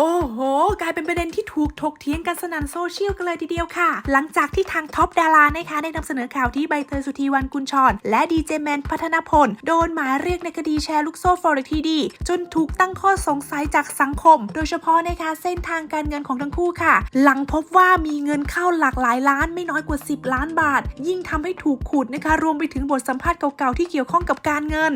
โอ้โห กลายเป็นประเด็นที่ถูกถกเถียงกันสนั่นโซเชียลกันเลยทีเดียวค่ะ หลังจากที่ทางท็อปดารานะคะได้นำเสนอข่าวที่ใบเตยสุธีวันกุลชร และดีเจแมนพัฒนพล โดนหมายเรียกในคดีแชร์ลูกโซ่ฟอร์เรทีดี จนถูกตั้งข้อสงสัยจากสังคม โดยเฉพาะนะคะเส้นทางการเงินของทั้งคู่ค่ะ หลังพบว่ามีเงินเข้าหลากหลายล้านไม่น้อยกว่า 10 ล้านบาท ยิ่งทำให้ถูกขุดนะคะรวมไปถึงบทสัมภาษณ์เก่าๆที่เกี่ยวข้องกับการเงิน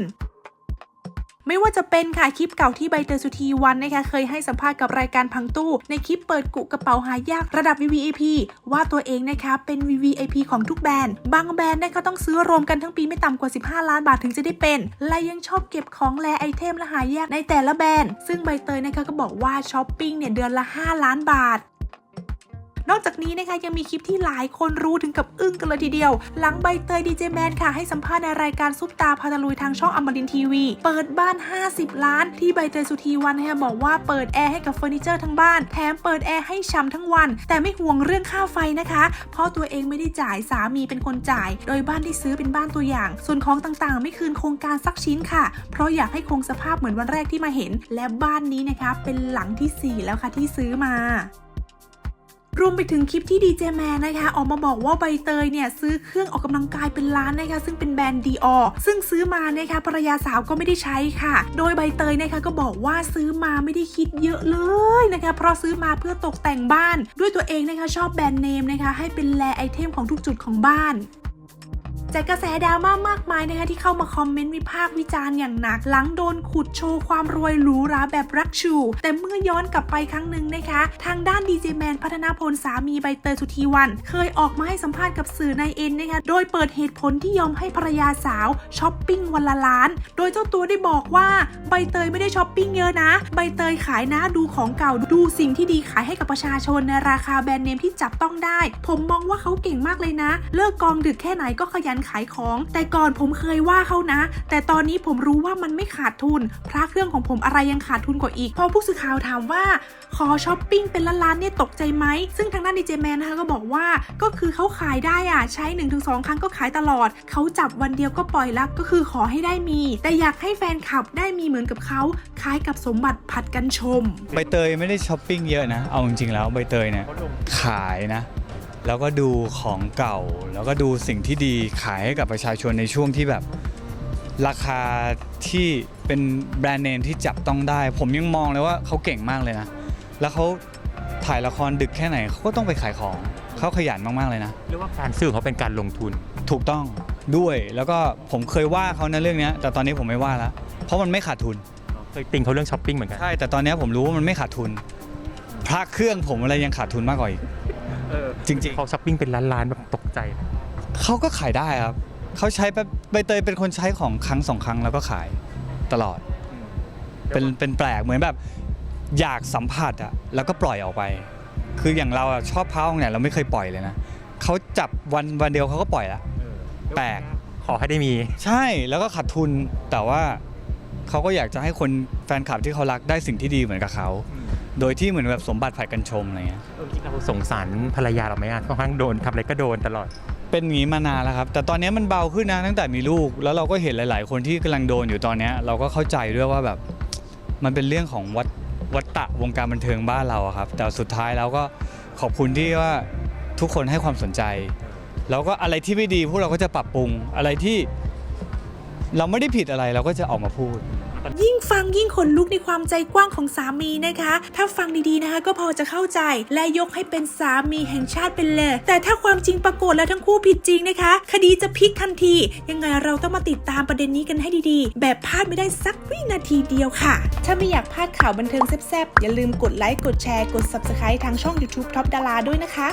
ไม่ว่าจะเป็นค่ะคลิปเก่าที่ใบเตยสุธีวันนะคะเคยให้สัมภาษณ์กับรายการพังตู้ ในคลิปเปิดกุกระเป๋าหายากระดับ VVIP ว่าตัวเองนะคะเป็น VVIP ของทุกแบรนด์บางแบรนด์นะคะต้องซื้อรวมกันทั้งปีไม่ต่ำกว่า 15 ล้านบาทถึงจะได้เป็น และยังชอบเก็บของแลไอเทมและหายากในแต่ละแบรนด์ซึ่งใบเตยนะคะก็บอกว่าช้อปปิ้งเนี่ยเดือนละ 5 ล้านบาท นอกจากนี้นะคะยังมีคลิปที่หลายคนรู้ถึงกับอึ้งกันเลยทีเดียว หลังใบเตยดีเจแมนค่ะให้สัมภาษณ์ในรายการซุปตาพาตะลุยทางช่องอมรินทีวี เปิดบ้าน 50 ล้าน ที่ใบเตยสุธีวันนะคะบอกว่าเปิดแอร์ให้กับเฟอร์นิเจอร์ทั้งบ้าน แถมเปิดแอร์ให้ช่ำทั้งวัน แต่ไม่ห่วงเรื่องค่าไฟนะคะ เพราะตัวเองไม่ได้จ่ายสามีเป็นคนจ่าย โดยบ้านที่ซื้อเป็นบ้านตัวอย่าง ส่วนของต่างๆ ไม่คืนโครงการสักชิ้นค่ะ เพราะอยากให้คงสภาพเหมือนวันแรกที่มาเห็น และบ้านนี้นะคะเป็นหลังที่สี่แล้วค่ะที่ซื้อมา รวมไปถึงคลิปที่ดีเจแมนนะคะ ออกมาบอกว่าใบเตยเนี่ย ซื้อเครื่องออกกำลังกายเป็นล้านนะคะ ซึ่งเป็นแบรนด์ดีออซึ่งซื้อมานะคะภรรยาสาวก็ไม่ได้ใช้ค่ะ โดยใบเตยนะคะก็บอกว่าซื้อมาไม่ได้คิดเยอะเลยนะคะ เพราะซื้อมาเพื่อตกแต่งบ้าน ด้วยตัวเองนะคะชอบแบรนด์เนมนะคะให้เป็นแลไอเทมของทุกจุดของบ้าน จากกระแสดราม่ามากมายนะคะที่เข้ามาคอมเมนต์วิพากษ์วิจารณ์อย่างหนักหลังโดนขุดโชว์ความรวยหรูหราแบบรักชู แต่เมื่อย้อนกลับไปครั้งหนึ่งนะคะ ทางด้านดีเจแมนพัฒนาพลสามีใบเตยสุธีวัน เคยออกมาให้สัมภาษณ์กับสื่อในเอ็นนะคะโดยเปิดเหตุผลที่ยอมให้ภรรยาสาวช้อปปิ้งวันละล้าน โดยเจ้าตัวได้บอกว่าใบเตยไม่ได้ช้อปปิ้งเยอะนะ ใบเตยขายนะดูของเก่าดูสิ่งที่ดีขายให้กับประชาชนในราคาแบรนด์เนมที่จับต้องได้ ผมมองว่าเขาเก่งมากเลยนะ เลิกกองดึกแค่ไหนก็ขยันขายของ แต่ก่อนผมเคยว่าเขานะ แต่ตอนนี้ผมรู้ว่ามันไม่ขาดทุน พระเครื่องของผมอะไรยังขาดทุนกว่าอีก พอผู้สื่อข่าวถามว่า ขอช้อปปิ้งเป็นล้านๆเนี่ยตกใจไหม ซึ่งทางด้านดีเจแมนนะคะก็บอกว่าก็คือเขาขายได้อะใช้ 1-2 ครั้งก็ขายตลอด เขาจับวันเดียวก็ปล่อยละก็คือขอให้ได้มี แต่อยากให้แฟนคลับได้มีเหมือนกับเขาคล้ายกับสมบัติผัดกันชม ใบเตยไม่ได้ช้อปปิ้งเยอะนะ เอาจริงๆแล้วใบเตยเนี่ยขายนะ แล้วก็ดูของเก่า แล้วก็ดูสิ่งที่ดีขายให้กับประชาชนในช่วงที่แบบราคาที่เป็นแบรนด์เนมที่จับต้องได้ ผมยังมองเลยว่าเขาเก่งมากเลยนะ แล้วเขาถ่ายละครดึกแค่ไหนเขาก็ต้องไปขายของเขาขยันมากๆเลยนะ เรียกว่าการซื้อของเขาเป็นการลงทุนถูกต้องด้วยแล้วก็ผมเคยว่าเขาในะเรื่องเนี้ยแต่ตอนนี้ผมไม่ว่าแล้วเพราะมันไม่ขาดทุนเคยติงเขาเรื่องช้อปปิ้งเหมือนกันใช่แต่ตอนนี้ผมรู้ว่ามันไม่ขาดทุน พระเครื่องผมอะไรยังขาดทุนมากกว่าอีก จริงเขาช้อปปิ้งเป็นล้านๆแบบตกใจนะๆเขาก็ขายได้ครับ เขาใช้แบบใบเตยเป็นคนใช้ของครั้งสองครั้งแล้วก็ขายตลอด เป็นเป็นแปลกเหมือนแบบอยากสัมผัสอะแล้วก็ปล่อยออกไป คืออย่างเราอะชอบพระองค์เนี่ยเราไม่เคยปล่อยเลยนะเขาจับวันวันเดียวเขาก็ปล่อยละ แปลก ขอให้ได้มี ใช่แล้วก็ขาดทุนแต่ว่าเขาก็อยากจะให้คนแฟนคลับที่เขารักได้สิ่งที่ดีเหมือนกับเขา โดยที่เหมือนแบบสมบัติผัดกันชมอะไรเงี้ยเออจริงๆเราสงสารภรรยาเราไหมอะค่อนข้างโดนทำอะไรก็โดนตลอด เป็นอย่างนี้มานานแล้วครับ แต่ตอนนี้มันเบาขึ้นนะตั้งแต่มีลูก แล้วเราก็เห็นหลาย ๆ คนที่กำลังโดนอยู่ตอนนี้เราก็เข้าใจด้วยว่าแบบมันเป็นเรื่องของวัฏวัฏฏะวงการบันเทิงบ้านเราอะครับ แต่สุดท้ายแล้วก็ขอบคุณที่ว่าทุกคนให้ความสนใจ แล้วก็อะไรที่ไม่ดีพวกเราก็จะปรับปรุงอะไรที่เราไม่ได้ผิดอะไรเราก็จะออกมาพูด ยิ่งฟังยิ่งขนลุกในความใจกว้างของสามีนะคะ ถ้าฟังดีๆนะคะ ก็พอจะเข้าใจและยกให้เป็นสามีแห่งชาติเป็นเลยแต่ถ้าความจริงปรากฏแล้วทั้งคู่ผิดจริงนะคะ คดีจะพลิกทันที ยังไงเราต้องมาติดตามประเด็นนี้กันให้ดีๆ แบบพลาดไม่ได้สักวินาทีเดียวค่ะ ถ้าไม่อยากพลาดข่าวบันเทิงแซ่บๆอย่าลืมกดไลค์กดแชร์กด Subscribe ทางช่อง YouTube Top ดาราด้วยนะคะ